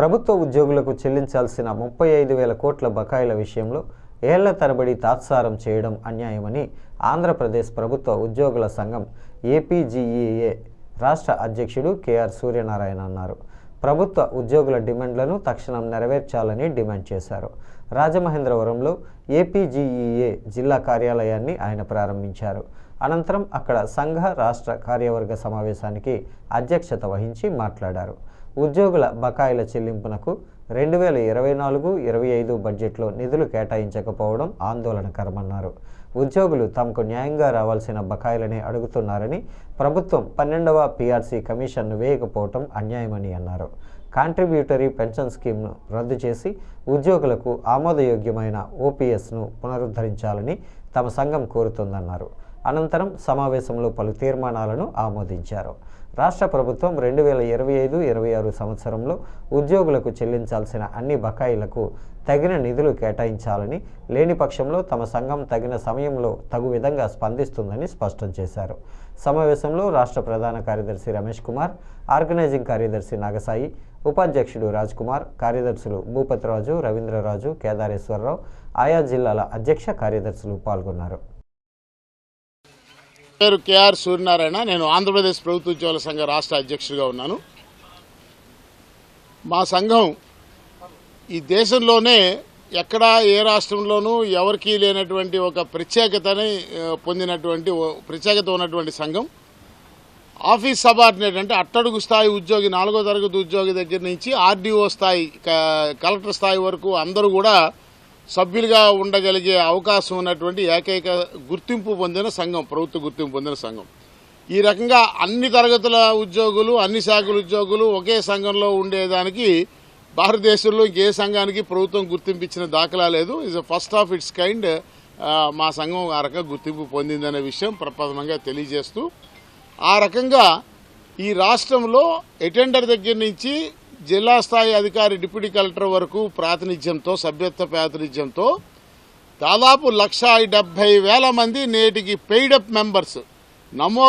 ప్రభుత్వ ఉద్యోగులకు చెల్లించాల్సిన ముప్పై ఐదు వేల కోట్ల బకాయిల విషయంలో ఏళ్ళ తరబడి తాత్సారం చేయడం అన్యాయమని ఆంధ్రప్రదేశ్ ప్రభుత్వ ఉద్యోగుల సంఘం ఏపీజీఈఏ రాష్ట్ర అధ్యక్షుడు కెఆర్ సూర్యనారాయణ అన్నారు. ప్రభుత్వ ఉద్యోగుల డిమాండ్లను తక్షణం నెరవేర్చాలని డిమాండ్ చేశారు. రాజమహేంద్రవరంలో ఏపీజీఈఏ జిల్లా కార్యాలయాన్ని ఆయన ప్రారంభించారు. అనంతరం అక్కడ సంఘ రాష్ట్ర కార్యవర్గ సమావేశానికి అధ్యక్షత వహించి మాట్లాడారు. ఉద్యోగుల బకాయిల చెల్లింపునకు రెండు వేల ఇరవై నాలుగు ఇరవై ఐదు బడ్జెట్లో నిధులు కేటాయించకపోవడం ఆందోళనకరమన్నారు. ఉద్యోగులు తమకు న్యాయంగా రావాల్సిన బకాయిలనే అడుగుతున్నారని ప్రభుత్వం పన్నెండవ పీఆర్సీ కమిషన్ను వేయకపోవటం అన్యాయమని అన్నారు. కాంట్రిబ్యూటరీ పెన్షన్ స్కీమ్ను రద్దు చేసి ఉద్యోగులకు ఆమోదయోగ్యమైన ఓపీఎస్ను పునరుద్ధరించాలని తమ సంఘం కోరుతుందన్నారు. అనంతరం సమావేశంలో పలు తీర్మానాలను ఆమోదించారు. రాష్ట్ర ప్రభుత్వం రెండు వేల ఇరవై ఐదు ఇరవై ఆరు సంవత్సరంలో ఉద్యోగులకు చెల్లించాల్సిన అన్ని బకాయిలకు తగిన నిధులు కేటాయించాలని లేని పక్షంలో తమ సంఘం తగిన సమయంలో తగు విధంగా స్పందిస్తుందని స్పష్టం చేశారు. సమావేశంలో రాష్ట్ర ప్రధాన కార్యదర్శి రమేష్ కుమార్ ఆర్గనైజింగ్ కార్యదర్శి నాగసాయి ఉపాధ్యక్షుడు రాజ్ కుమార్ కార్యదర్శులు భూపతిరాజు రవీంద్రరాజు కేదారేశ్వరరావు ఆయా జిల్లాల అధ్యక్ష కార్యదర్శులు పాల్గొన్నారు. పేరు కేఆర్ సూర్యనారాయణ. నేను ఆంధ్రప్రదేశ్ ప్రభుత్వ ఉద్యోగుల సంఘ రాష్ట్ర అధ్యక్షుడిగా ఉన్నాను. మా సంఘం ఈ దేశంలోనే ఎక్కడా ఏ రాష్ట్రంలోనూ ఎవరికీ లేనటువంటి ఒక ప్రత్యేకతని పొందినటువంటి ప్రత్యేకత ఉన్నటువంటి సంఘం. ఆఫీస్ సబార్డినేట్ అంటే అట్టడుగు స్థాయి ఉద్యోగి నాలుగో తరగతి ఉద్యోగి దగ్గర నుంచి ఆర్డీఓ స్థాయి క- కలెక్టర్ స్థాయి వరకు అందరూ కూడా సభ్యులుగా ఉండగలిగే అవకాశం ఉన్నటువంటి ఏకైక గుర్తింపు పొందిన సంఘం ప్రభుత్వ గుర్తింపు పొందిన సంఘం. ఈ రకంగా అన్ని తరగతుల ఉద్యోగులు అన్ని శాఖల ఉద్యోగులు ఒకే సంఘంలో ఉండేదానికి భారతదేశంలో ఏ సంఘానికి ప్రభుత్వం గుర్తింపు ఇచ్చిన దాఖలా లేదు. Is first of its kind మా సంఘం ఆ రకంగా గుర్తింపు పొందిందనే విషయం ప్రప్రథమంగా తెలియజేస్తూ ఆ రకంగా ఈ రాష్ట్రంలో అటెండర్ దగ్గర నుంచి జిల్లా స్థాయి అధికారి డిప్యూటీ కలెక్టర్ వరకు ప్రాతినిధ్యంతో సభ్యత్వ ప్రాతినిధ్యంతో దాదాపు లక్ష వేల మంది నేటికి పెయిడప్ మెంబర్స్ నమో